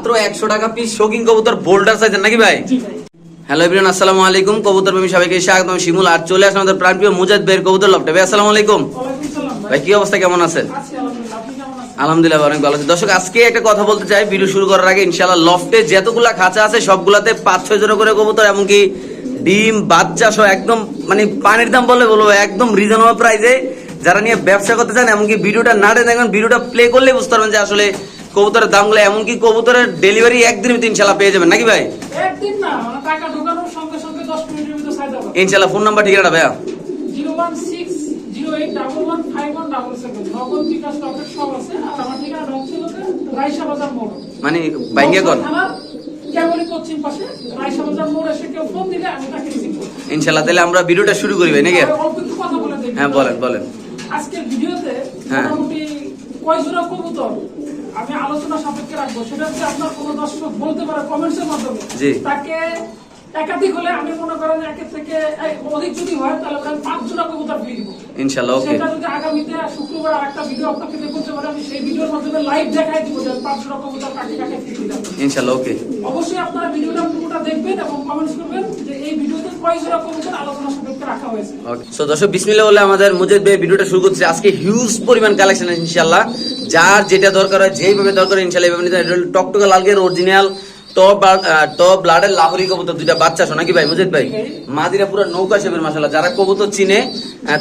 মাত্র একশো টাকা পিস শৌখিন কবুতর বোল্ডার সাইজের নাকি ভাই? হ্যালো এভরিওয়ান আসসালামু আলাইকুম। কবুতর প্রেমী সবাইকে স্বাগত আমি শিমুল আর চলে আসলাম আমাদের প্রাণপ্রিয় মুজাদ বের কবুতর লপটে ভাই আসসালামু আলাইকুম। ভাই। কি অবস্থা? কেমন আছেন? আলহামদুলিল্লাহ। অনেক ভালো আছি। দর্শক আজকে একটা কথা বলতে চাই। ভিডিও শুরু করার আগে ইনশাআল্লাহ লফটে যতগুলা খাঁচা আছে সবগুলাতে পাঁচ ছয় জন করে কবুতর এমনকি ডিম বাচ্চা সহ একদম মানে পানির দাম বলে বলব একদম রিজনেবল প্রাইসে যারা নিয়ে ব্যবসা করতে চান এমনকি ভিডিওটা নাড়ে দেখবেন ভিডিওটা প্লে করলে বুঝতে পারবেন যে আসলে কবুতরের দামগুলো এমনকি কবুতরের ডেলিভারি একদিনের ভিতরে ইনশাল্লাহ পেয়ে যাবেন। নাকি ভাই? একদিন মানে ইনশাল্লাহ ফোন নাম্বার ঠিকানা ভাইয়া মানে বাইঙ্গে কর। ইনশাল্লাহ তাহলে আমরা ভিডিওটা শুরু করি ভাই নাকি? হ্যাঁ বলেন বলেন। আজকের ভিডিওতে হ্যাঁ। মোটামুটি কয় জোড়া কবুতর? আমি আলোচনা সাপেক্ষে রাখব। সেটা হচ্ছে আপনার কোনো দর্শক বলতে পারে কমেন্টসের মাধ্যমে। তাকে একাধিক হলে আমি মনে করেন একের থেকে অধিক যদি হয় তাহলে ওখানে পাঁচ জোড়া কবুতর দিব। ইনশাল্লাহ ওকে। সেটা যদি আগামীতে শুক্রবার আরেকটা ভিডিও আপনাকে পারে আমি সেই ভিডিওর মাধ্যমে লাইভ দেখাই দিব যে পাঁচ জোড়া কবুতর কাকে কাকে ফ্রি দিলাম ইনশাল্লাহ ওকে। অবশ্যই আপনারা ভিডিওটা পুরোটা দেখবেন এবং কমেন্টস করবেন যে এই ভিডিওতে কয় জোড়া কবুতর আলোচনা সাপেক্ষে রাখা হয়েছে। সো দর্শক বিসমিল্লাহ বলে আমাদের মুজিদ ভাই ভিডিওটা শুরু করছে আজকে হিউজ পরিমাণ কালেকশন ইনশাল্লাহ যার যেটা দরকার হয় যেইভাবে দরকার ইনশাল্লাহ এইভাবে নিতে টকটকা লালগের অরিজিনাল টপ টপ ব্লাডের লাহরি কবুতর দুইটা বাচ্চা শোনা কি ভাই মুজিদ ভাই? মাদিরা পুরো নৌকা শেপের মাসাল্লাহ যারা কবুতর চিনে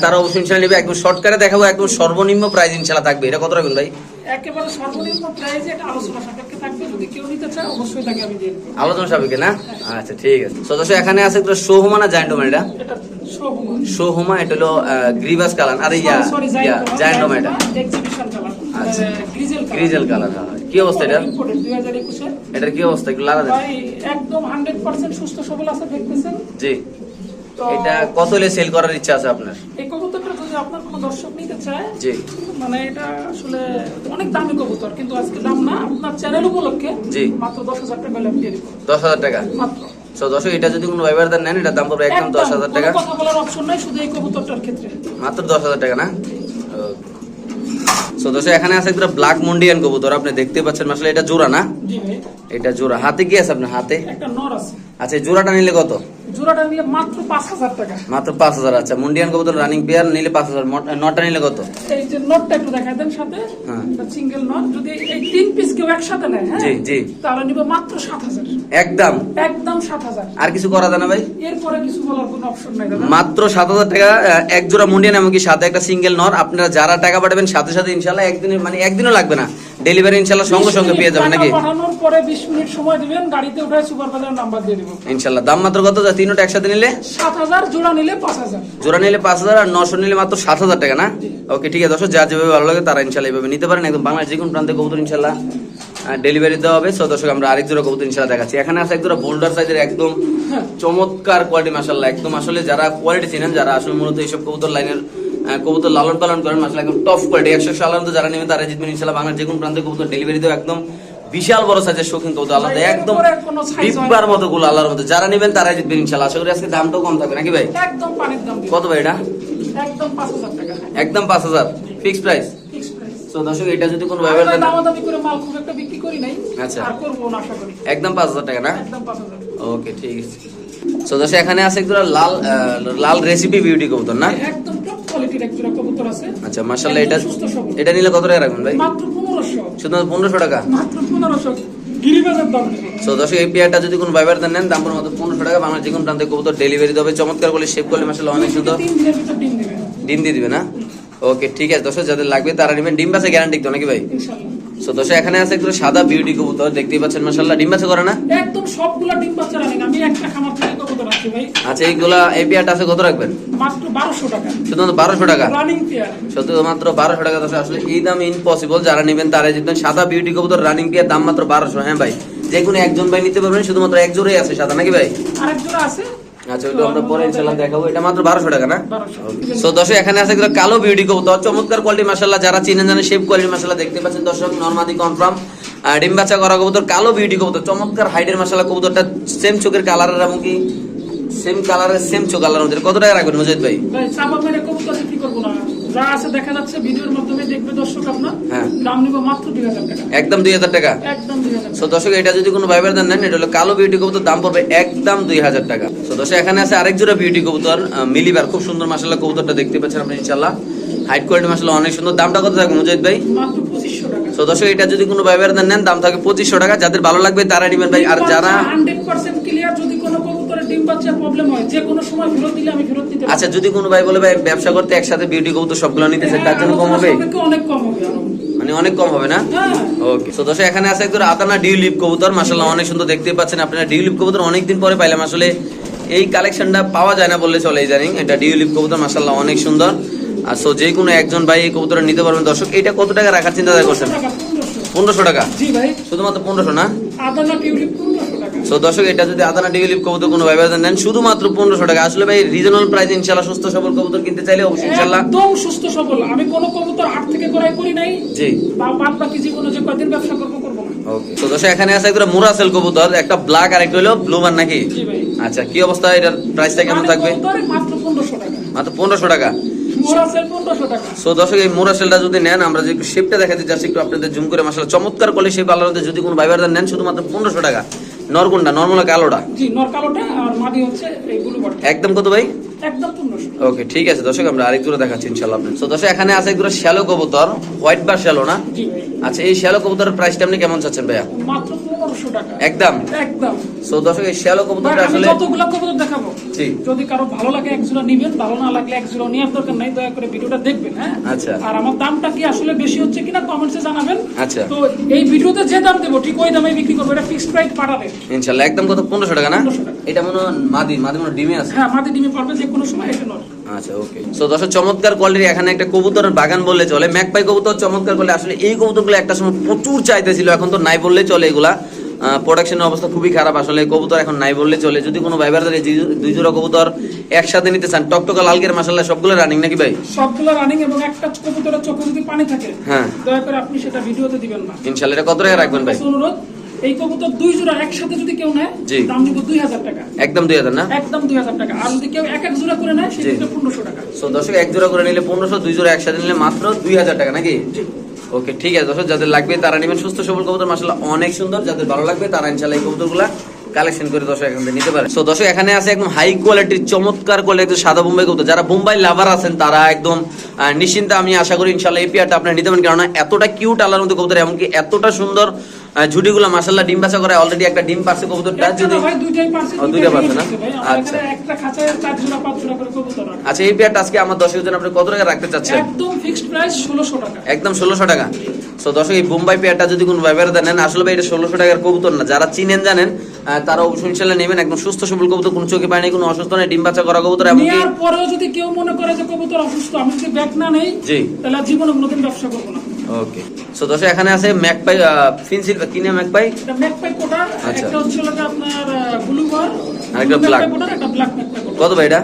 তারা অবশ্যই ইনশাল্লাহ নেবে। একদম শর্টকাটে দেখাবো একদম সর্বনিম্ন প্রাইস ইনশাল্লাহ থাকবে। এটা কত রাখবেন ভাই? একেবারে সর্বনিম্ন প্রাইসে এটা আলোচনা সাপেক্ষে থাকবে। যদি কেউ নিতে চায় অবশ্যই তাকে আমি দিয়ে দেবো। আলোচনা সাপেক্ষে না? আচ্ছা ঠিক আছে। দর্শক এখানে আছে একটা সোহমা না জায়ান্টমা এটা সোহমা হলো গ্রিভাস কালার আরে ইয়া জায়ান্টমা এটা। এক্সিবিশন। গ্রিজেল কালার কি অবস্থা এটা? ইম্পোর্টেড 2021 এর এটার কি অবস্থা? একটু লাগা একদম 100% সুস্থ সবল আছে দেখতেছেন? জি। এটা কত হলে সেল করার ইচ্ছা আছে আপনার? এই কবুতরটা যদি আপনার কোনো দর্শক নিতে চায় জি। মানে এটা আসলে অনেক দামি কবুতর কিন্তু আজকে দাম না। আপনার চ্যানেল উপলক্ষে জি। মাত্র দশ হাজার টাকা হলে দিয়ে দিব। দশ হাজার টাকা? মাত্র। দর্শক এটা যদি কোনো নেন এটা দাম পড়বে একদম দশ হাজার কোনো টাকা কথা বলার অপশন নাই শুধু এই কবুতরটার ক্ষেত্রে। মাত্র দশ হাজার টাকা না? সো দর্শক এখানে আছে একটা ব্ল্যাক মন্ডিয়ান কবুতর আপনি দেখতে পাচ্ছেন আসলে এটা জোড়া না? এটা জোড়া। হাতে কি আছে আপনার হাতে? একটা নর আছে। আচ্ছা জোড়াটা নিলে কত? জোড়াটা নিলে মাত্র পাঁচ হাজার টাকা। মাত্র পাঁচ হাজার আচ্ছা মুন্ডিয়ান কবুতর রানিং পেয়ার নিলে পাঁচ হাজার নটা নিলে কত? এই যে নটটা একটু দেখাই দেন সাথে হ্যাঁ। সিঙ্গেল নট যদি এই তিন পিস কেউ একসাথে নেয় হ্যাঁ? জি, জি। তাহলে নিবে মাত্র সাত হাজার। একদম? একদম সাত হাজার। আর কিছু করা যায় না ভাই? এরপরে কিছু বলার কোনো অপশন নাই দাদা। মাত্র সাত হাজার টাকা এক জোড়া মুন্ডিয়ান এমনকি সাথে একটা সিঙ্গেল নর আপনারা যারা টাকা পাঠাবেন সাথে সাথে ইনশাল্লাহ একদিনের মানে একদিনও লাগবে না। ডেলিভারি ইনশাল্লাহ সঙ্গে সঙ্গে পেয়ে যাবেন নাকি? পাঠানোর পরে বিশ মিনিট সময় দিবেন গাড়িতে উঠে সুপারভাইজার নাম্বার দিয়ে দিব। ইনশাল্লাহ। দাম মাত্র কত? যা তিনটা একসাথে নিলে? সাত হাজার জোড়া নিলে পাঁচ হাজার। জোড়া নিলে পাঁচ হাজার আর নশো নিলে মাত্র সাত হাজার টাকা না? ওকে ঠিক আছে। দর্শক যা যেভাবে ভালো লাগে তারা ইনশাল্লাহ এইভাবে নিতে পারেন। একদম বাংলাদেশ যে কোনো প্রান্তে কবুতর ইনশাল্লাহ ডেলিভারি দেওয়া হবে। সো দর্শক আমরা আরেক জোড়া কবুতর ইনশাল্লাহ দেখাচ্ছি। এখানে আছে এক জোড়া বোল্ডার সাইজের একদম চমৎকার কোয়ালিটি মাসাল্লাহ একদম আসলে যারা কোয়ালিটি চিনেন যারা আসলে মূলত এইসব কবুতর লাইনের কবুতর লালন পালন করেন মাসাল্লাহ একদম টপ কোয়ালিটি একশো সালাম তো যারা নেবেন তারা জিতবেন ইনশাল্লাহ বাংলার যে কোনো প্রান্তে কবুতর ডেলিভারি দেওয়া একদম বিশাল বড় সাইজের শৌখিন কবুতর আল্লাহ দেয়, একদম। ডিব্বার মতো গুলো আল্লাহর মতো যারা নেবেন তারাই জিতবেন ইনশাল্লাহ আশা করি আজকে দামটাও কম থাকবে নাকি ভাই? একদম পানির দাম কত ভাই এটা? একদম পাঁচ হাজার টাকা। একদম পাঁচ হাজার। ফিক্স প্রাইস ফিক্সড প্রাইস তো দর্শক এটা যদি কোনো ব্যবহার আমরা দামাদামি করে মাল খুব একটা বিক্রি করি নাই আচ্ছা। আর করব না আশা করি। একদম পাঁচ হাজার টাকা না? একদম পাঁচ ওকে ঠিক আছে। দর্শক এখানে আছে একদম লাল লাল রেসিপি বিউটি কবুতর না? একদম কোয়ালিটির এক জোড়া কবুতর আছে? আচ্ছা মাশাআল্লাহ এটা। এটা নিলে কত টাকা রাখবেন ভাই? মাত্র পনেরোশো। শুধু 1500 টাকা? মাত্র পনেরোশো। গিরিবাজার দাম দিব তো দর্শক এই পেয়ারটা যদি কোনো ব্যবহার নেন দাম পড়বে মাত্র পনেরোশো টাকা। বাংলার যে কোনো প্রান্তে কবুতর ডেলিভারি দেবে চমৎকার শেপ করলে অনেক সুন্দর। ডিম দিয়ে দিবে না? ওকে ঠিক আছে দর্শক যাদের লাগবে তারা নিবেন। ডিম বাসে গ্যারান্টি তো নাকি ভাই? দর্শক এখানে আছে একটু সাদা বিউটি কবুতর দেখতেই পাচ্ছেন মার্শাল্লাহ ডিম করে না? একদম সবগুলা ডিম বাচ্চা আমি একটা খামার থেকে কবুতর রাখছি ভাই। আচ্ছা এইগুলা এই পেয়ারটা আছে কত রাখবেন? মাত্র বারোশো টাকা। শুধুমাত্র বারোশো টাকা? রানিং পেয়ার শুধুমাত্র বারোশো টাকা দশ আসলে এই দাম ইম্পসিবল যারা নেবেন তারাই জিতবেন। সাদা বিউটি কবুতর রানিং পেয়ার দাম মাত্র বারোশো। হ্যাঁ ভাই যে কোনো একজন ভাই নিতে পারবেন শুধুমাত্র এক জোড়াই আছে সাদা নাকি ভাই? আরেক জোড়া আছে। আচ্ছা ওইটা আমরা পরে ইনশাল্লাহ দেখাবো। এটা মাত্র বারোশো টাকা না? সো দর্শক এখানে আছে কালো বিউটি কবুতর। চমৎকার কোয়ালিটি মাসাল্লাহ যারা চিনেন জানে শেপ কোয়ালিটি মাসাল্লাহ দেখতে পাচ্ছেন। দর্শক নর্মাদি কনফার্ম ডিম বাচ্চা করা কবুতর কালো বিউটি কবুতর। চমৎকার হাইডের মাসাল্লাহ কবুতরটা সেম চোখের কালারের এমনকি সেম কালারের সেম চোখ কালার কত টাকা রাখবেন মজিদ ভাই? কবুতর বিক্রি করব না। যা হ্যাঁ। টাকা। এটা যদি কোনো নেন এটা হলো কালো বিউটি দাম একদম 2000 টাকা। এখানে আছে আরেক জোড়া বিউটি মিলিবার খুব সুন্দর মাশাআল্লাহ কবুতরটা দেখতে পাচ্ছেন আপনি ইনশাআল্লাহ। হাইট কোয়ালিটি মাশাআল্লাহ অনেক সুন্দর। দামটা কত থাকে মুজাহিদ ভাই? দর্শক এটা যদি কোনো ভাইবার নেন দাম থাকে পঁচিশশো টাকা। যাদের ভালো লাগবে তারা নিবেন ভাই। আর যারা 100% বাচ্চা প্রবলেম হয় যে কোনো সময় ফেরত দিলে আমি ফেরত দিতে আচ্ছা যদি কোনো ভাই বলে ভাই ব্যবসা করতে একসাথে বিউটি কবুতর সবগুলো নিতে চান তার জন্য কম হবে? অনেক কম হবে মানে অনেক কম হবে না? ওকে তো দর্শক এখানে আছে একদম আদানা ডিউ লিপ কবুতর। মাশাআল্লাহ অনেক সুন্দর দেখতে পাচ্ছেন আপনারা। ডিউ লিপ কবুতর অনেকদিন পরে পাইলাম। আসলে এই কালেকশনটা পাওয়া যায় না বললে চলে জানিং। এটা ডিউ লিপ কবুতর মাশাআল্লাহ অনেক সুন্দর। আর সো যে কোনো একজন ভাই এই কবুতর নিতে পারবেন। দর্শক এটা কত টাকা রাখার চিন্তা করছেন? টাকা, 1500 পনেরোশো টাকা? শুধুমাত্র পনেরোশো না? আদানা সো দর্শক এটা যদি আদানা ডিউ লিপ কবুতর কোনো ভাই নেন শুধুমাত্র পনেরোশো টাকা। আসলে ভাই রিজনাল প্রাইস ইনশাল্লাহ সুস্থ সবল কবুতর কিনতে চাইলে অবশ্যই ইনশাল্লাহ একদম সুস্থ সবল। আমি কোনো কবুতর থেকে করাই করি নাই। জি। বাদ বাকি জীবনে যে কয়দিন ব্যবসা করব করব না। ওকে তো দর্শক এখানে আছে একটা মুরাসেল কবুতর একটা ব্ল্যাক আর একটা হলো ব্লু মান নাকি? জি ভাই। আচ্ছা কি অবস্থা? এটার প্রাইসটা কেমন মানে থাকবে? মাত্র পনেরোশো টাকা। মাত্র পনেরোশো সো দর্শক এই মোরাসেলটা যদি নেন আমরা যে শেপটা দেখাতে একটু আপনাদের জুম করে মাসাল চমৎকার করলে শেপ আলাদা যদি কোনো ভাইবার নেন শুধুমাত্র পনেরোশো টাকা। নরগুন্ডা নর্মাল কালোটা? জি নরকালোটা আর মাদি হচ্ছে এই ব্লু একদম কত ভাই? একদম ওকে ঠিক আছে দর্শক আমরা আরেক দূরে দেখাচ্ছি ইনশাল্লাহ আপনি তো দর্শক এখানে আছে এক শ্যালো কবুতর হোয়াইট বার শ্যালো না? জি। আচ্ছা এই শ্যালো কবুতরের প্রাইসটা আপনি কেমন চাচ্ছেন ভাইয়া? মাত্র টাকা। একদম? একদম। সো দর্শক এই শ্যালো কবুতরটা আসলে যতগুলো কবুতর দেখাবো জি। যদি কারও ভালো লাগে এক জোড়া নিবেন ভালো না লাগলে এক জোড়া নেওয়ার দরকার নাই দয়া করে ভিডিওটা দেখবেন হ্যাঁ? আচ্ছা। আর আমার দামটা কি আসলে বেশি হচ্ছে কিনা কমেন্টসে জানাবেন। আচ্ছা। তো এই ভিডিওতে যে দাম দেবো ঠিক ওই দামে বিক্রি করব। এটা ফিক্সড প্রাইস পাঠাবে ইনশাল্লাহ একদম কত? টাকা না? এটা মনে হয় মাদি মাদি মনে ডিমে আছে। হ্যাঁ মাদি ডিমে পারবে যে কোনো সময় এটা নয়। আচ্ছা ওকে সো দর্শক চমৎকার কোয়ালিটির এখানে একটা কবুতরের বাগান বললে চলে। ম্যাকপাই কবুতর চমৎকার করলে আসলে এই কবুতরগুলো একটা সময় প্রচুর চাইতে ছিল এখন তো নাই বললে চলে এগুলা। প্রোডাকশনের অবস্থা খুবই খারাপ। আসলে কবুতর এখন নাই বললে চলে। যদি কোনো ভাইবার দুই জোড়া কবুতর একসাথে নিতে চান টকটকা লালগের মাসাল্লাহ সবগুলো রানিং নাকি ভাই? সবগুলো রানিং এবং একটা কবুতরের চোখে যদি পানি থাকে হ্যাঁ। দয়া করে আপনি সেটা ভিডিওতে দিবেন না। ইনশাল্লাহ এটা কত টাকা রাখবেন ভাই? অনুরোধ এই কবুতর দুই জোড়া একসাথে যদি কেউ নেয়। দাম দিব দুই হাজার টাকা। একদম দুই হাজার না? একদম দুই হাজার টাকা। আর যদি কেউ এক এক জোড়া করে নেয় সেক্ষেত্রে পনেরোশো টাকা। দর্শক এক জোড়া করে নিলে পনেরোশো দুই জোড়া একসাথে নিলে মাত্র দুই হাজার টাকা নাকি? জি। ওকে, ঠিক আছে, দর্শক, যাদের লাগবে তারা নেবেন সুস্থ সবল কবুতর। মাসাল্লাহ অনেক সুন্দর। যাদের ভালো লাগবে তারা ইনশাল্লাহ এই কবুতরগুলা কালেকশন করে দর্শক এখান থেকে নিতে পারে সো দর্শক, এখানে আছে একদম হাই কোয়ালিটির চমৎকার কোয়ালিটির সাদা বোম্বাই কবুতর। যারা বোম্বাই লাভার আছেন, তারা একদম নিশ্চিন্তে আমি আশা করি ইনশাল্লাহ এই পেয়ারটা আপনারা নিতে পারেন। কেননা এতটা কিউট আলার মধ্যে কবুতর, এমনকি এতটা সুন্দর ঝুটিগুলো মাসাল্লাহ ডিম করে অলরেডি একটা ডিম পাচ্ছে কবুতরটা যদি দুইটা পারছে না? আচ্ছা। আচ্ছা এই পেয়ারটা আজকে আমার দর্শকের জন্য আপনি কত টাকা রাখতে চাচ্ছেন? একদম ফিক্সড প্রাইস ষোলোশো টাকা। একদম টাকা। সো দর্শক এই বোম্বাই পেয়ারটা যদি কোনো ব্যবহার দেন আসলে ভাই এটা ষোলোশো টাকার কবুতর না। যারা চিনেন জানেন তারা অবশ্যই ইনশাল্লাহ নেবেন। একদম সুস্থ সবল কবুতর কোনো চোখে পায়নি কোনো অসুস্থ নেই ডিম বাচ্চা করা কবুতর এমনকি পরেও যদি কেউ মনে করে যে কবুতর অসুস্থ আমি যদি না নেই তাহলে জীবনে কোনোদিন ব্যবসা করব না। ওকে সো এখানে আছে ম্যাকপাই ফিনসিল কিনে ম্যাকপাই ম্যাকপাই আচ্ছা। একটা হচ্ছে আপনার আর একটা। কোটার একটা ব্ল্যাক ম্যাকপাই কত ভাই এটা?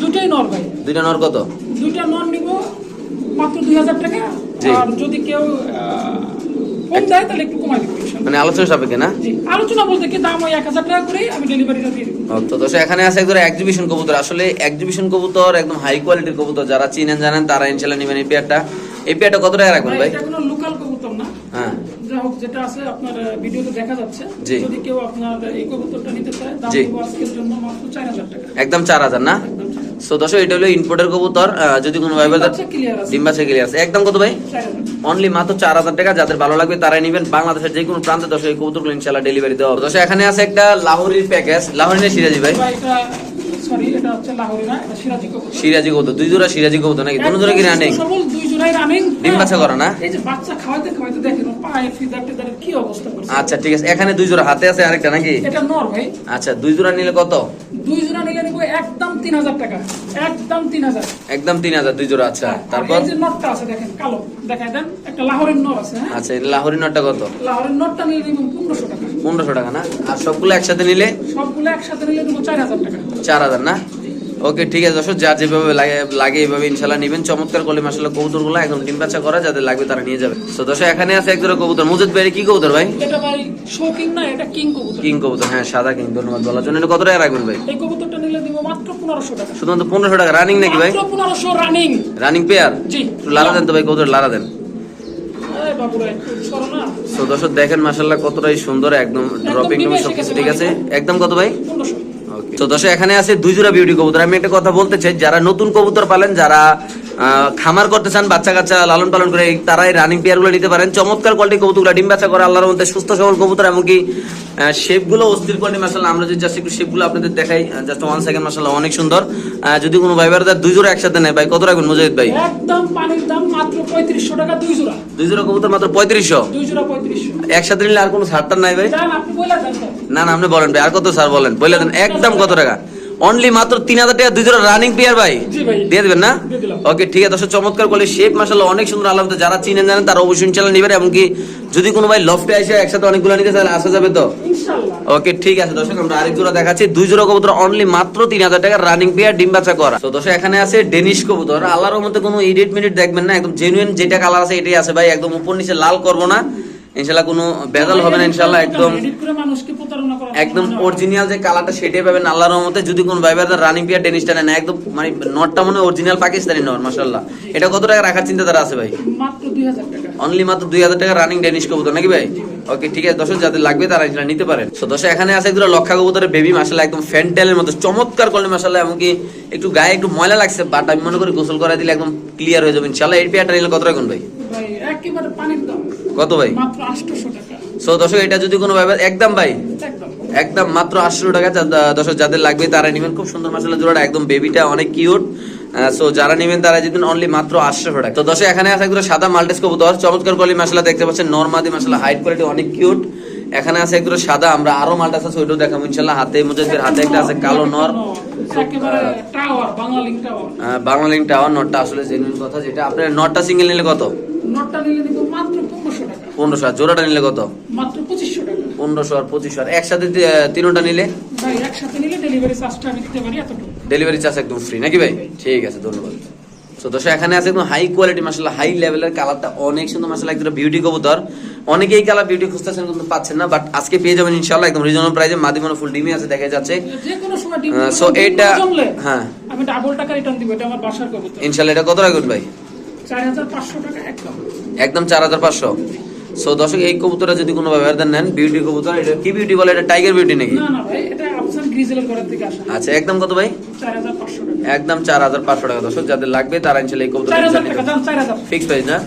দুটাই নর ভাই। দুইটা নর কত? দুইটা নন নিব মাত্র দুই হাজার টাকা। আর যদি কেউ আহ, দেয় তাহলে একটু কমাই দিব মানে আলোচনা সাপেক্ষে না? জি আলোচনা বলতে কি দাম ওই এক হাজার টাকা করে আমি ডেলিভারিটা দিয়ে দিব। তো এখানে আছে একদম এক্সিবিশন কবুতর। আসলে এক্সিবিশন কবুতর একদম হাই কোয়ালিটির কবুতর। যারা চিনেন জানেন তারা ইনশাল্লাহ নেবেন এই পেয়ারটা এই পেয়ারটা কত টাকা রাখবেন ভাই? এটা কোনো লোকাল কবুতর না। হ্যাঁ। হোক যেটা আছে আপনার ভিডিওতে দেখা যাচ্ছে। যদি কেউ আপনার এই কবুতরটা নিতে চায় দাম। আজকের জন্য মাত্র চার হাজার টাকা। একদম চার হাজার না। সো দর্শক এটা হলো ইম্পোর্টের কবুতর যদি কোনো ভাই আছে। ডিম বাচ্চা ক্লিয়ার আছে। একদম কত ভাই? অনলি মাত্র চার হাজার টাকা যাদের ভালো লাগবে তারাই নেবেন। বাংলাদেশের যে কোনো প্রান্তে দর্শক এই কবুতরগুলো ইনশাল্লাহ ডেলিভারি দেওয়া হবে। দর্শক এখানে আছে একটা লাহোরির প্যাকেজ লাহোরি না সিরাজি ভাই? সিরাজি কবুতর। দুই জোড়া সিরাজি কবুতর নাকি? দুটো জোড়া কি একদম রানিং সবল দুই জোড়াই রানিং ডিম বাচ্চা করা না? এই যে বাচ্চা খাওয়াইতে খাওয়াইতে দেখেন পায়ে ফিদার টিদার কি অবস্থা করছে। আচ্ছা ঠিক আছে। এখানে দুই জোড়া হাতে আছে আরেকটা নাকি? এটা নর ভাই। আচ্ছা দুই জোড়া নিলে কত? দুই জোড়া নিলে নিবো একদম তিন হাজার টাকা। একদম তিন হাজার। একদম তিন হাজার দুই জোড়া আচ্ছা। তারপর? এই যে নটটা আছে দেখেন কালো। দেখাই দেন একটা লাহোরের নর আছে হ্যাঁ? আচ্ছা এটা লাহোরি নটটা কত? লাহোরের নটটা নিলে নিবো পনেরোশো টাকা। পনেরোশো টাকা না? আর সবগুলো একসাথে নিলে? সবগুলো একসাথে নিলে নিবো চার হাজার টাকা। চার হাজার না? ওকে ঠিক আছে দর্শক যার যেভাবে লাগে- লাগে এইভাবে ইনশাল্লাহ নিবেন। চমৎকার করলে মাসাল্লাহ কবুতরগুলো একদম ডিম বাচ্চা করা যাদের লাগবে তারা নিয়ে যাবে। তো দর্শক এখানে আছে এক জোড়া কবুতর। মুজিদ ভাই কি কবুতর ভাই? এটা ভাই শৌকিং না এটা কিং কবুতর। কিং কবুতর হ্যাঁ সাদা কিং ধন্যবাদ বলার জন্য। এটা কত টাকা রাখবেন ভাই? এই কবুতরটা নিলে দিব মাত্র পনেরোশো টাকা। শুধুমাত্র পনেরোশো টাকা। রানিং নাকি ভাই? মাত্র পনেরোশো রানিং রানিং পেয়ার জি। লারা দেন তো ভাই কবুতর লারা দেন। তো দর্শক দেখেন মাসাল্লাহ কতটাই সুন্দর একদম ড্রপিং ঠিক আছে? একদম কত ভাই? পনেরোশো। তো দর্শক, এখানে আছে দুই জোড়া বিউটি কবুতর। আমি একটা কথা বলতে চাই, যারা নতুন কবুতর পালেন, যারা খামার করতে চান বাচ্চা কাচ্চা লালন পালন করে এই- তারাই রানিং পেয়ারগুলো নিতে পারেন। চমৎকার কোয়ালিটি কবুতরগুলো ডিম বাচ্চা করে আল্লাহর মধ্যে সুস্থ সবল কবুতর এমনকি শেপগুলো অস্থির কোয়ালিটি মাসাল্লাহ আমরা যদি জাস্ট একটু শেপগুলো আপনাদের দেখাই জাস্ট ওয়ান সেকেন্ড মাসাল্লাহ অনেক সুন্দর। যদি কোনো ভাই বারদার দুই জোড়া একসাথে নেয় ভাই কত রাখবেন মুজাহিদ ভাই? একদম পানির দাম মাত্র পঁয়ত্রিশশো টাকা দুই জোড়া। দুই জোড়া কবুতর মাত্র পঁয়ত্রিশশো? দুই জোড়া পঁয়ত্রিশশো। একসাথে নিলে আর কোনো ছাড়টার নাই ভাই? যান আপনি বলে না না আপনি বলেন ভাই আর কত স্যার বলেন? বলে দেন একদম কত টাকা? অনলি মাত্র তিন হাজার টাকা দুই জোড়া রানিং পেয়ার ভাই। দিয়ে দেবেন না? ওকে ঠিক আছে দর্শক চমৎকার করলে শেপ মাসাল্লাহ অনেক সুন্দর আল্লাহ যারা চিনেন জানেন তারা অবশ্যই ইনশাল্লাহ নেবেন এমনকি যদি কোনো ভাই লফটে এসে একসাথে অনেকগুলো নিতে তাহলে আসা যাবে তো? ওকে ঠিক আছে দর্শক আমরা আরেক জোড়া দেখাচ্ছি। দুই জোড়া কবুতর অনলি মাত্র তিন হাজার টাকা রানিং পেয়ার ডিম বাচ্চা করা। তো দর্শক এখানে আছে ডেনিশ কবুতর। আল্লাহর মধ্যে কোনো ইডিট মিনিট দেখবেন না একদম জেনুইন যেটা কালার আছে এটাই আছে ভাই একদম উপর নিচে লাল করব না। ইনশাল্লাহ কোনো বেদাল হবে না ইনশাল্লাহ একদম একদম অরিজিনাল যে কালারটা সেটাই পাবেন আল্লাহর রহমতে যদি কোন ভাই ভাই রানিং পিয়ার টেনিসটা নেন একদম মানে নটটা মনে অরিজিনাল পাকিস্তানি নট মাশাআল্লাহ। এটা কত টাকা রাখার চিন্তাধারা আছে ভাই? অনলি মাত্র দুই হাজার টাকা রানিং ডেনিশ কবুতর নাকি ভাই? ওকে ঠিক আছে দর্শক যাদের লাগবে তারা এটা নিতে পারেন। তো দর্শক এখানে আছে একদম লক্ষা কবুতরের বেবি মাসাল্লাহ একদম ফ্যান্টেলের মতো চমৎকার করলে মাসাল্লাহ এমনকি একটু গায়ে একটু ময়লা লাগছে বাট আমি মনে করি গোসল করা দিলে একদম ক্লিয়ার হয়ে যাবে ইনশাল্লাহ এই পেয়ারটা নিলে কত রাখুন ভাই? ভাই একেবারে পানির দাম। কত ভাই? আটশোশো সো দর্শক এটা যদি কোনো ভাই একদম ভাই। একদম। মাত্র আটশো টাকা দর্শক যাদের লাগবে তারা নেবেন। খুব সুন্দর মাসালা জোড়াটা একদম বেবিটা অনেক কিউট সো যারা নেবেন তারা যেতেন অনলি মাত্র আটশো টাকা। তো দর্শক এখানে আছে একদম সাদা মাল্টেস কবুতর চমৎকার কোয়ালিটি মাসালা দেখতে পাচ্ছেন। নর্মাদি মাসালা হাইট কোয়ালিটি অনেক কিউট এখানে আছে একদম সাদা আমরা আরও মাল্টাস আছে ওইটাও দেখাবো ইনশাল্লাহ হাতে মুজাহিদের হাতে একটা আছে কালো নর। একেবারে টাওয়ার নটটা আসলে জেনুইন কথা যেটা আপনার নটটা সিঙ্গেল নিলে কত? নোটটা নিলে পনেরোশো আর জোড়াটা নিলে কত? মাত্র পঁচিশশো টাকা। পনেরোশো আর পঁচিশশো আর একসাথে তিনোটা নিলে? একসাথে নিলে ডেলিভারি চার্জটা আমি দিতে পারি এতটুকু। ডেলিভারি চার্জ একদম ফ্রি নাকি ভাই? ঠিক আছে ধন্যবাদ। তো দর্শক এখানে আছে একদম হাই কোয়ালিটি মাসাল্লাহ হাই লেভেলের কালারটা অনেক সুন্দর মাসাল্লাহ একদম বিউটি কবুতর। অনেকেই কালার বিউটি খুঁজতেছেন কিন্তু পাচ্ছেন না বাট আজকে পেয়ে যাবেন ইনশাল্লাহ একদম রিজনেবল প্রাইসে মাদিমনে ফুল ডিমে আছে দেখা যাচ্ছে। ডিম এটা- হ্যাঁ। আমি ডাবল টাকা রিটার্ন দিব এটা আমার বাসার কবুতর। ইনশাল্লাহ এটা কত রাখবেন ভাই? চার হাজার পাঁচশো টাকা একদম। একদম চার হাজার পাঁচশো। সো দর্শক এই কবুতরটা যদি কোনো ব্যবহার নেন বিউটি কবুতর এটা কি বিউটি বলে? এটা টাইগার বিউটি নাকি? না না ভাই এটা আফসান গ্রিজেলের ঘরের থেকে আসা। আচ্ছা একদম কত ভাই? একদম চার হাজার পাঁচশো টাকা। দর্শক যাদের লাগবে তারা ইনশাল্লাহ এই কবুতর ফিক্স প্রাইস না?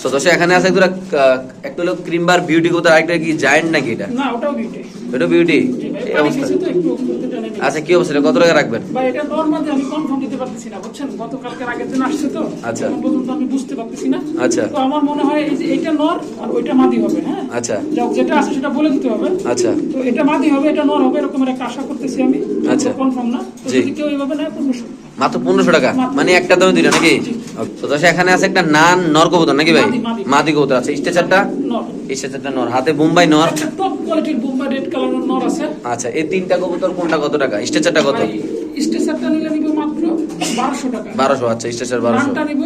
সো দর্শক এখানে আছে একটা একটা হলো ক্রিমবার বিউটি কবুতর আরেকটা কি জায়ান্ট নাকি এটা? না ওটাও বিউটি এটা বিউটি এই অবস্থা। আচ্ছা কি অবস্থা? কত টাকা রাখবেন? ভাই এটা নর্মালি আমি কনফার্ম দিতে পারতেছি না বুঝছেন? গতকালকের আগের দিন আসছে তো আচ্ছা। পর্যন্ত আমি বুঝতে পারতেছি না। আচ্ছা। তো আমার মনে হয় এই যে এটা নর আর ওইটা মাদি হবে হ্যাঁ? আচ্ছা। যেটা আছে সেটা বলে দিতে হবে। আচ্ছা। তো এটা মাদি হবে এটা নর হবে এরকম একটা আশা করতেছি আমি। আচ্ছা। কনফার্ম না। তো যদি কেউ এইভাবে পনেরোশো। মাত্র পনেরোশো টাকা? মানে একটা দামে দিল নাকি? তো এখানে আছে একটা নান নর কবুতর নাকি ভাই? মাদি, কবুতর আছে। স্টেচারটা নর। স্টেচারটা নর। হাতে বোম্বাই নর। কোয়ালিটির বোম্বাই রেড কালারের নর আছে। আচ্ছা এই তিনটা কবুতর কোনটা কত টাকা? স্টেচারটা কত? স্টেশনটা নিলে নিব মাত্র বারোশো টাকা। বারোশো আচ্ছা স্টেচার বারোশো। রানটা নিব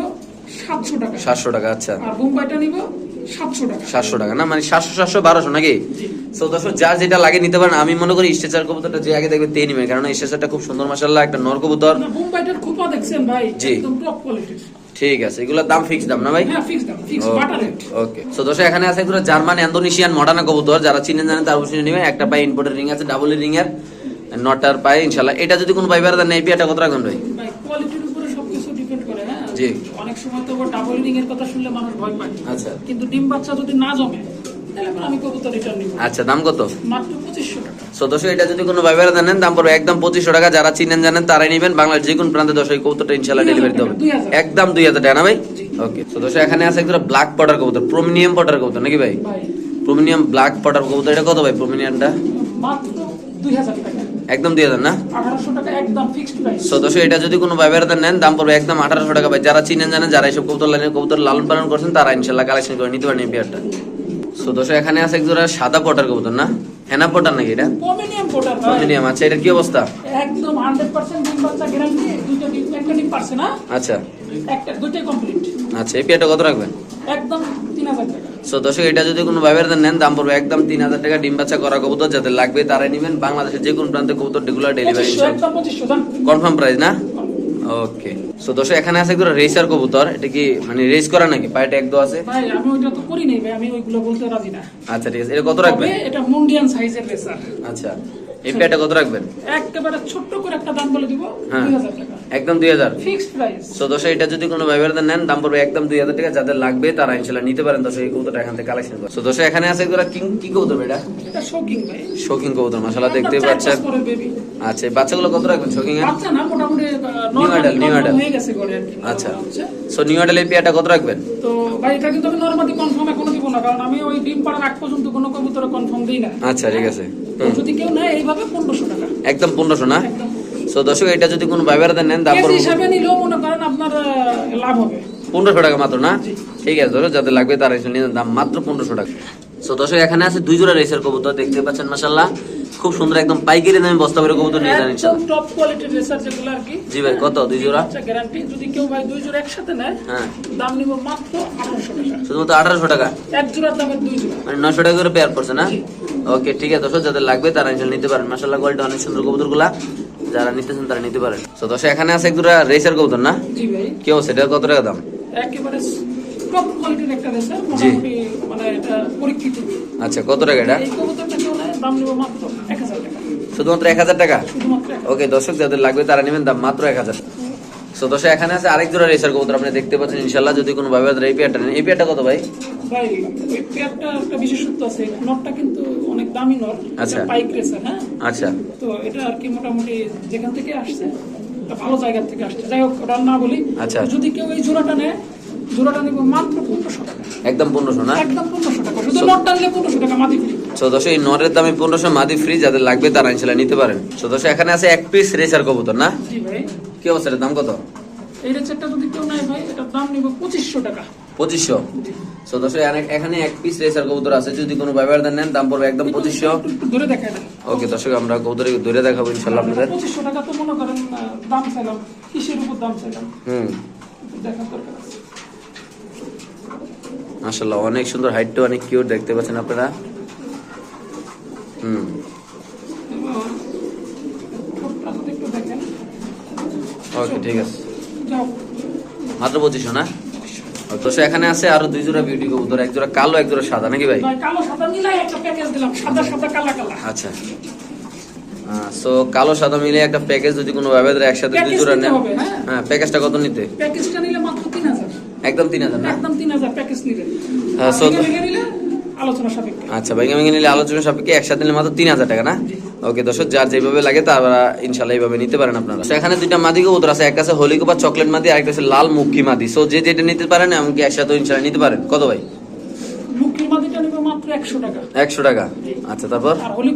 সাতশো টাকা। সাতশো টাকা আচ্ছা। আর বোম্বাইটা নিব সাতশো টাকা। সাতশো টাকা না মানে সাতশো সাতশো বারোশো নাকি? তো দর্শক যার যেটা লাগে নিতে পারেন আমি মনে করি স্টেচার কবুতরটা যে আগে দেখবে তে নিবেন। কারণ স্টেচারটা খুব সুন্দর মাসাল্লাহ একটা নর কবুতর। বোম্বাইটার খোপা দেখছেন ভাই। একদম টপ কোয়ালিটির ঠিক আছে এগুলোর দাম ফিক্স দাম না ভাই? ওকে সো দর্শক এখানে আছে এগুলো জার্মান ইন্দোনেশিয়ান মডার্ন কবুতর। যারা চিনেন জানেন তার চিনে নেবেন। একটা পায়ে ইম্পোর্টের রিং আছে ডাবল রিং এর। নটার পায়ে ইনশাল্লাহ এটা যদি কোনো ভাই বেড়াতে নেই বিয়াটা কত রাখবেন ভাই? ভাই কোয়ালিটির উপরে সবকিছু ডিপেন্ড করে হ্যাঁ? জি। অনেক সময় তো ডাবল রিং এর কথা শুনলে মানুষ ভয় পায়। আচ্ছা। কিন্তু ডিম বাচ্চা যদি না জমে আচ্ছা দাম কত? মাত্র সো দর্শক এটা যদি কোনো ভাই বেড়াতে দাম পড়বে একদম পঁচিশশো টাকা। যারা চিনেন জানেন তারাই নেবেন। বাংলার যে কোনো প্রান্তে দর্শক কবুতরটা ইনশাল্লাহ ডেলিভারি দেবে। একদম দুই হাজার টাকা না ভাই? ওকে তো দর্শক এখানে আছে একটা ব্ল্যাক পটার কবুতর প্রোমিনিয়াম পটার কবুতর নাকি ভাই? প্রোমিনিয়াম ব্ল্যাক পটার কবুতর এটা কত ভাই প্রোমিনিয়ামটা একদম দুই হাজার না? সো দর্শক এটা যদি কোনো বেড়াতে নেন দাম পড়বে একদম আঠারোশো টাকা। ভাই যারা চিনেন জানেন যারা এইসব কবুতর লাইনের কবুতর লালন পালন করছেন তারা ইনশাল্লাহ কালেকশন করে নিতে পারেন এই পেয়ারটা সো এখানে আছে একজোড়া সাদা পটার কবুতর না? হেনা পটার নাকি এটা? পমিনিয়াম পোটার আচ্ছা এটা কি অবস্থা? একদম হান্ড্রেড পার্সেন্ট ডিম বাচ্চা গ্যারান্টি দুইটা ডিম একটা ডিম পারছে না? আচ্ছা। একটা কমপ্লিট আচ্ছা এই পেয়ারটা কত রাখবেন? একদম তিন হাজার টাকা। সো দর্শক এটা যদি কোনো ভাইবের নেন দাম পড়বে একদম তিন হাজার টাকা ডিম বাচ্চা করা কবুতর। যাদের লাগবে তারাই নেবেন। বাংলাদেশের যে কোনো প্রান্তে কবুতর রেগুলার ডেলিভারি কনফার্ম প্রাইস না? ওকে সো দর্শক এখানে আছে একদম রেসার কবুতর। এটা কি মানে রেস করা নাকি? পায়ে ট্যাগ দেওয়া আছে? ভাই আমি ওটা তো করি নাই ভাই আমি ওইগুলো বলতে রাজি না। আচ্ছা ঠিক আছে। এটা কত রাখবেন? এটা মুন্ডিয়ান সাইজের রেসার আচ্ছা। এই পেটা কত রাখবেন? একেবারে ছোট করে একটা দাম বলে দিব হ্যাঁ। দুই হাজার টাকা। একদম দুই হাজার। প্রাইস দর্শক এটা যদি কোনো ভাইবারদের নেন দাম পড়বে একদম দুই হাজার টাকা। যাদের লাগবে তারা ইনশাল্লাহ নিতে পারেন। দর্শক এই কবুতরটা এখান থেকে কালেকশন করে সো দর্শক এখানে আছে কিং কি কবুতর এটা শৌখিন কবুতর মাসাল্লাহ দেখতে baby। আচ্ছা বাচ্চাগুলো কত রাখবেন শৌখিন এর বাচ্চা না মোটামুটি আহ, New normal adult, new confirm adult। হয়ে গেছে ঘরে আর কি। আচ্ছা। সো নিউ আডেল এই পেয়ারটা কত রাখবেন? তো ভাই এটা কিন্তু আমি নর্মালি কনফার্ম এখনও দিব না কারণ আমি ওই ডিম পাড়ার আগ পর্যন্ত কোনো কবুতরে কনফার্ম দিই না। আচ্ছা ঠিক আছে। যদি কেউ নেয় এইভাবে পনেরোশো টাকা। একদম পনেরোশো না? সো দর্শক এটা যদি কোনো ভাইবারদের নেন দাম হিসাবে নিলেও মনে করেন আপনার লাভ হবে। পনেরোশো টাকা মাত্র না? ঠিক আছে ধরো যাদের লাগবে তারা এসে নিয়ে দাম মাত্র পনেরোশো টাকা। সো দর্শক এখানে আছে দুই জোড়া রেসের কবুতর দেখতে পাচ্ছেন মাসাল্লাহ খুব সুন্দর একদম পাইকারি দামে বস্তা করে কবুতর নিয়ে যান একদম টপ কোয়ালিটির রেসার যেগুলো আর কি। জি ভাই কত? দুই জোড়া? আচ্ছা গ্যারান্টি যদি কেউ ভাই দুই জোড়া একসাথে নেয় হ্যাঁ। দাম নিব মাত্র আঠারোশো টাকা। শুধুমাত্র আঠারোশো টাকা? এক জোড়ার দামের দুই জোড়া। মানে নশো টাকা করে পেয়ার পড়ছে না? ওকে ঠিক আছে দর্শক যাদের লাগবে তারা ইনশাল্লাহ নিতে পারেন। মাসাল্লাহ কোয়ালিটি অনেক সুন্দর কবুতর যারা নিতে চান তারা নিতে পারেন। তো দশ এখানে আছে একটু রেসার কবুতর না? জি ভাই। কি অবস্থা? এটা কত টাকা দাম? একেবারে টপ কোয়ালিটির একটা রেসার জি। মানে এটা পরীক্ষিত। আচ্ছা কত টাকা এটা? এই কবুতরটা কি দাম মাত্র 1000 টাকা। শুধুমাত্র 1000 টাকা? ওকে দর্শক যাদের লাগবে তারা নেবেন দাম মাত্র 1000 সো তো এখানে আছে আরেক জোড়া রেসার কবুতর আপনি দেখতে পাচ্ছেন ইনশাল্লাহ যদি কোনো ভাবে এই পেয়ারটা নেন। এই পেয়ারটা কত ভাই? ভাই এই পেয়ারটা একটা বিশেষত্ব আছে নটটা কিন্তু অনেক দামি নট আচ্ছা। পাইক রেসার হ্যাঁ? আচ্ছা। তো এটা আর কি মোটামুটি যেখান থেকে আসছে ভালো জায়গা থেকে আসছে। যাই হোক না বলি আচ্ছা। যদি কেউ এই জোড়াটা নেয় জোড়াটা মাত্র পনেরোশো একদম পনেরোশো না? একদম পনেরোশো টাকা। শুধু পনেরোশো টাকা মাদি ফ্রি সদস্য এই নরের দামে পনেরোশো মাদি ফ্রি যাদের লাগবে তারা ইনশাল্লাহ নিতে পারেন। সদস্য এখানে আছে এক পিস রেসার কবুতর না? কি অবস্থা এটার দাম কত? এই যদি কেউ ভাই এটার দাম নিব পঁচিশশো টাকা। পঁচিশশো? দর্শক এখানে- এক পিস রেসার কবুতর আছে যদি কোনো ব্যবহার নেন দাম পড়বে একদম পঁচিশশো। দেখায় ওকে দর্শক আমরা কবুতরে ধরে দেখাবো ইনশাল্লাহ আপনাদের। পঁচিশশো টাকা তো মনে করেন দাম চাইলাম কিসের উপর দাম চাইলাম? হুম। একটু দেখার দরকার আছে। মাশাল্লাহ অনেক সুন্দর হাইটটা অনেক কিউট দেখতে পাচ্ছেন আপনারা। হুম এবং ঠোঁটটা যদি একটু দেখেন ওকে ঠিক আছে। মাত্র পঁচিশশো না তো সে এখানে আছে আরও দুই জোড়া বিউটি কবুতর এক জোড়া কালো এক জোড়া সাদা নাকি ভাই? ভাই কালো সাদা মিলাই একটা প্যাকেজ দিলাম সাদা সাদা কালা কালা। আচ্ছা। সো কালো সাদা মিলে একটা প্যাকেজ যদি কোনো ব্যবহার একসাথে দুই জোড়া নেন। হ্যাঁ। হ্যাঁ প্যাকেজটা কত নিতে? প্যাকেজটা নিলে মাত্র তিন হাজার। একদম তিন হাজার না? একদম তিন হাজার প্যাকেজ নিলে। হ্যাঁ, নিলে আলোচনা সাপেক্ষে। আচ্ছা ভাই আমি নিলে আলোচনা সাপেক্ষে একসাথে নিলে মাত্র তিন হাজার টাকা না? ওকে দর্শক যার যেভাবে লাগে তারা ইনশাল্লাহ এইভাবে নিতে পারেন আপনারা। এখানে দুইটা মাদি কবুতর আছে একটা আছে হলিকো বা চকলেট মাদি আরেকটা আছে লাল মুখী মাদি। সো যে যেটা নিতে পারেন এমনকি একসাথে ইনশাল্লাহ নিতে পারেন। কত ভাই? একশো টাকা। আচ্ছা তারপর? হলি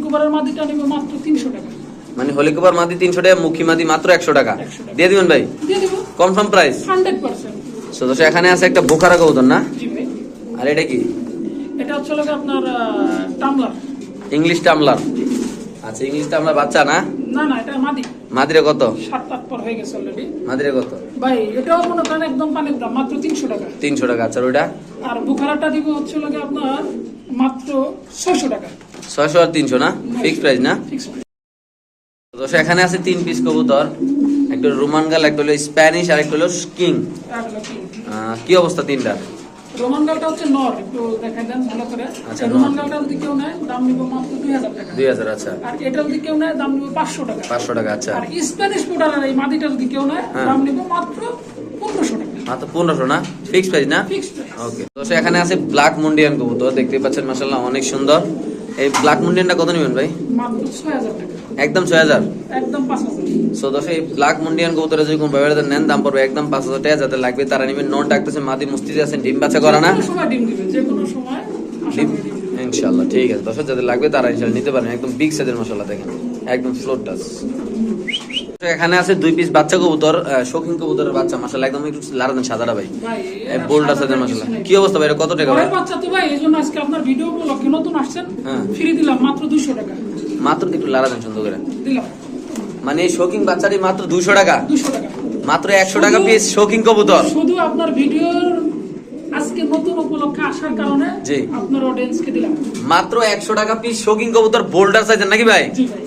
মানে হলিকোবার মাদি তিনশো টাকা মুখী মাদি মাত্র একশো টাকা। দিয়ে দিবেন ভাই? কনফার্ম প্রাইস সো এখানে আছে একটা কবুতর না? আর এটা কি? এটা হচ্ছে লাগে আপনার টামলার। ইংলিশ টামলার। আচ্ছা ইংলিশ টামলার বাচ্চা না? না না এটা মাদি। মাদিরে কত? সাত আট পর হয়ে গেছে অলরেডি মাদিরে কত? ভাই এটাও মনে করেন একদম পানির দাম মাত্র তিনশো টাকা। তিনশো টাকা আচ্ছা ওইটা? আর বুখারাটা দিব হচ্ছে লাগে আপনার মাত্র ছয়শো টাকা। ছয়শো আর তিনশো না? ফিক্স প্রাইস না? ফিক্স তো এখানে আছে তিন পিস কবুতর। একটা রোমান গাল একটা হলো স্প্যানিশ আর একটা হলো কিং কি অবস্থা তিনটা রোমান গালটা হচ্ছে নর একটু দেখাই দেন ভালো করে। আচ্ছা, রোমান নর। যদি কেউ নেয় দাম নিব মাত্র দুই হাজার টাকা। দুই হাজার আচ্ছা। আর এটা যদি কেউ নেয় দাম নিব পাঁচশো টাকা। পাঁচশো টাকা আচ্ছা। আর স্প্যানিশ পোটার এই মাদিটা যদি কেউ নেয় হ্যাঁ। দাম নিব মাত্র পনেরোশো টাকা। মাত্র পনেরোশো না? ফিক্স প্রাইস না? ওকে তো এখানে আছে ব্ল্যাক মুন্ডিয়ান কবুতর দেখতে পাচ্ছেন মাসাল্লাহ অনেক সুন্দর। এই ব্ল্যাক মুন্ডিয়ানটা কত নেবেন ভাই? মাত্র ছয় হাজার টাকা। একদম ছয় হাজার। সো দশ ব্ল্যাক মুন্ডিয়ান কবুতরে যদি কোনো ব্যবহার নেন দাম পড়বে একদম পাঁচ হাজার। টাকা যাদের লাগবে তারা নেবেন নন ডাকতেছে মাদি মুস্তিতে আছেন ডিম বাচ্চা করা না। ইনশাল্লাহ ঠিক আছে। দশ যাদের লাগবে তারা ইনশাল্লাহ নিতে পারেন একদম বিগ সাইজের মশলা দেখেন। একদম ফ্লোর টাচ এখানে আছে দুই পিস বাচ্চা কবুতর শৌখিন কবুতরের বাচ্চা মশলা একদম একটু লাড়ান সাদাটা ভাই। ভাই বোল্ড আছে কি অবস্থা ভাই? এটা কত টাকা ভাই? বাচ্চা তো ভাই এই জন্য আজকে আপনার ভিডিও উপলক্ষে নতুন আসছেন হ্যাঁ। ফ্রি দিলাম মাত্র দুইশো টাকা। মাত্র একটু লাড়ান সুন্দর করে। মানে শৌখিন বাচ্চাটি মাত্র দুশো টাকা। মাত্র একশো টাকা পিস শৌখিন কবুতর। শুধু আপনার ভিডিওর আজকে নতুন উপলক্ষে আসার কারণে। আপনার অডিয়েন্সকে দিলাম। মাত্র একশো টাকা পিস শৌকিং কবুতর বোল্ডার চাইছেন নাকি ভাই? জি ভাই।